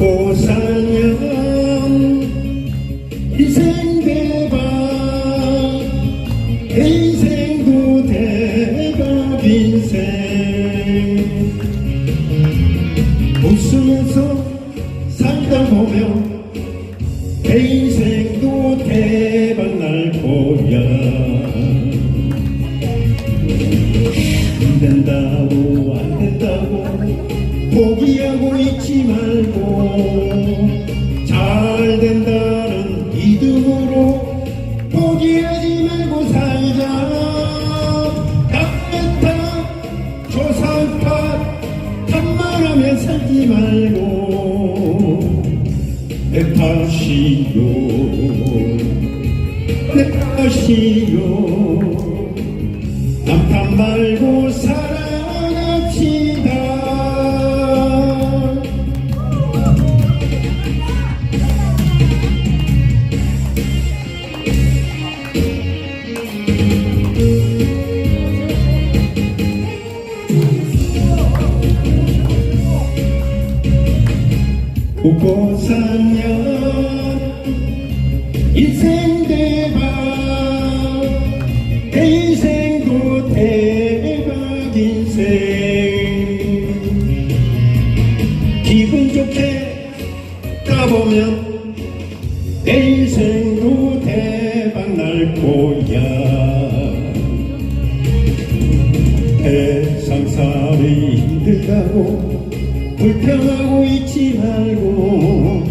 웃고 살면 인생 대박 내 인생도 대박 인생. 웃으면서 살다 보면 있지 말고 잘 된다는 믿음으로 포기하지 말고 살자. 땅에타 조상파 탐만하며 살지 말고 내 탓이요. 내 탓이요 살면 인생 대박 내 인생도 대박 인생. 기분 좋게 가보면 내 인생도 대박 날 거야. 세상 살이 힘들다고 불평하고 있지 말고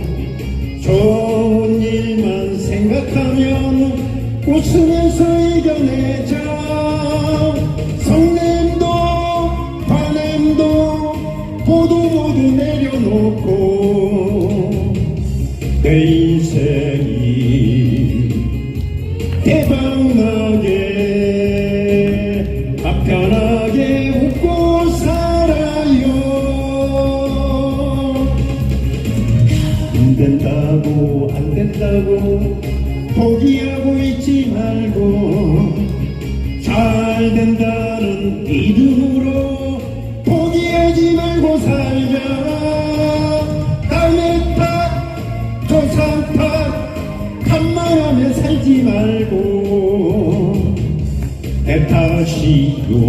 좋은 일만 생각하면 웃으면서 이겨내자. 성냄도 화냄도 모두 모두 내려놓고 내 인생 된다고 안 된다고 포기하고 있지 말고 잘 된다는 믿음으로 포기하지 말고 살자. 남의 탓 조상 탓 간만하며 살지 말고 내 탓이요.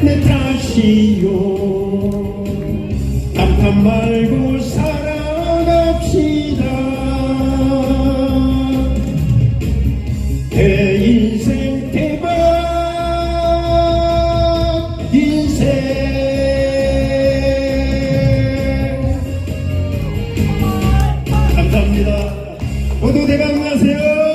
내 탓이요 모두 대박 나세요